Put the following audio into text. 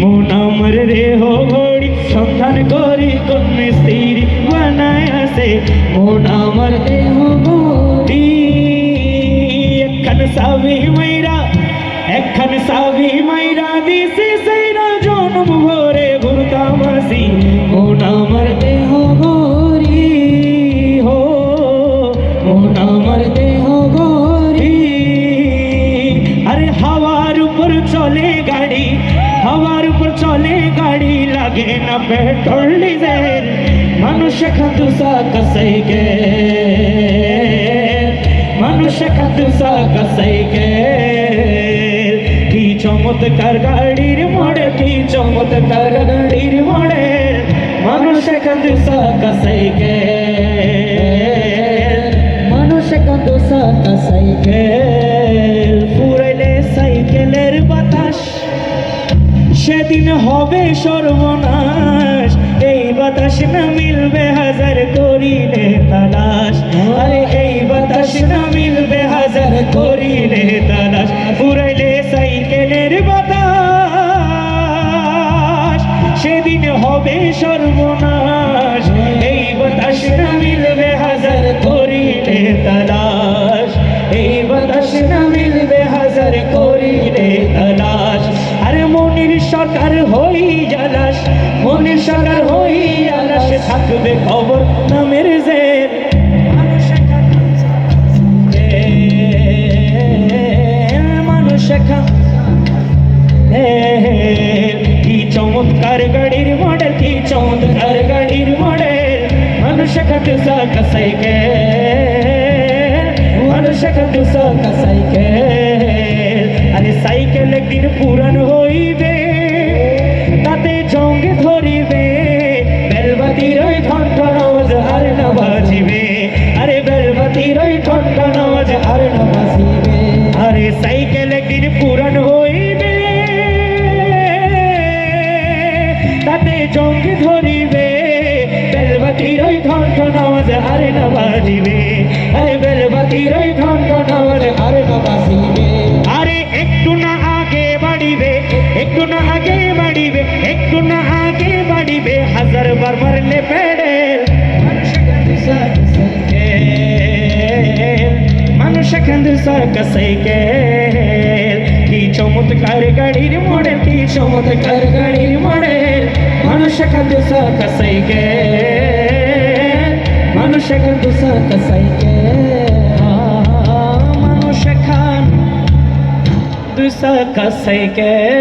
মন আমার রেহ ঘড়ি সন্ধান করি কোন মিস্ত্রি বানায় আসে মন আমার ঘড়ি একখান সাবি মাইরা, একখান সাবি মাইরা দিছে সেইরা জনম ভরে ঘুরতাম আসি মন আমার ঘড়ি হো মন আমার ঘড়ি আরে হাওয়ার উপর চলে গাড়ি হাওয়ার উপর চলে গাড়ি লাগে না পেট্রোল, ডিজেল। মানুষ খাতুসা কসাই গে মানুষ খাতুসা কসাই গে কি? চমৎকার গাড়ির মডেল, কি চমৎকার গাড়ির মডেল? মানুষ খাতুসা কসাই গে মানুষ খাতুসা কসাই গে সেদিন হবে সর্বনাশ। এই বাতাস না মিলবে হাজার করিলে তালাশ। আরে এই বাতাস না মিলবে হাজার করিলে তালাশ। পুরাইলে সাইকেলের বাতাস। সেদিন হবে সর্বনাশ। এই বাতাস না মিলবে হাজার করিলে তালাশ। এই বাতাস না মিলবে হাজার করিলে তালাশ। সরকার হই জালাস মনির সরকার হই জালাস থাকবে খবর নামের কি চমৎকার গাড়ির মডেল, কি চমৎকার গাড়ির মডেল। মানুষ কসাই কে। মানুষ কসাই কে। আরে সাইকেল একদিন পুরান হইবে সাইকেল একদিন পূরণ হইবে তাতে জঙ্গি ধরিবে বেলবাতির ওই ঘন্ট নজ হারে না বাজিবে কান্দ সার্কাস সাইকেল কি চমৎকার গাড়ির মডেল, কি চমৎকার গাড়ির মডেল। মানুষ কান্দ সার্কাস সাইকেল মানুষ কান্দ সার্কাস সাইকেল মানুষ খান দুসা কাসাইকেল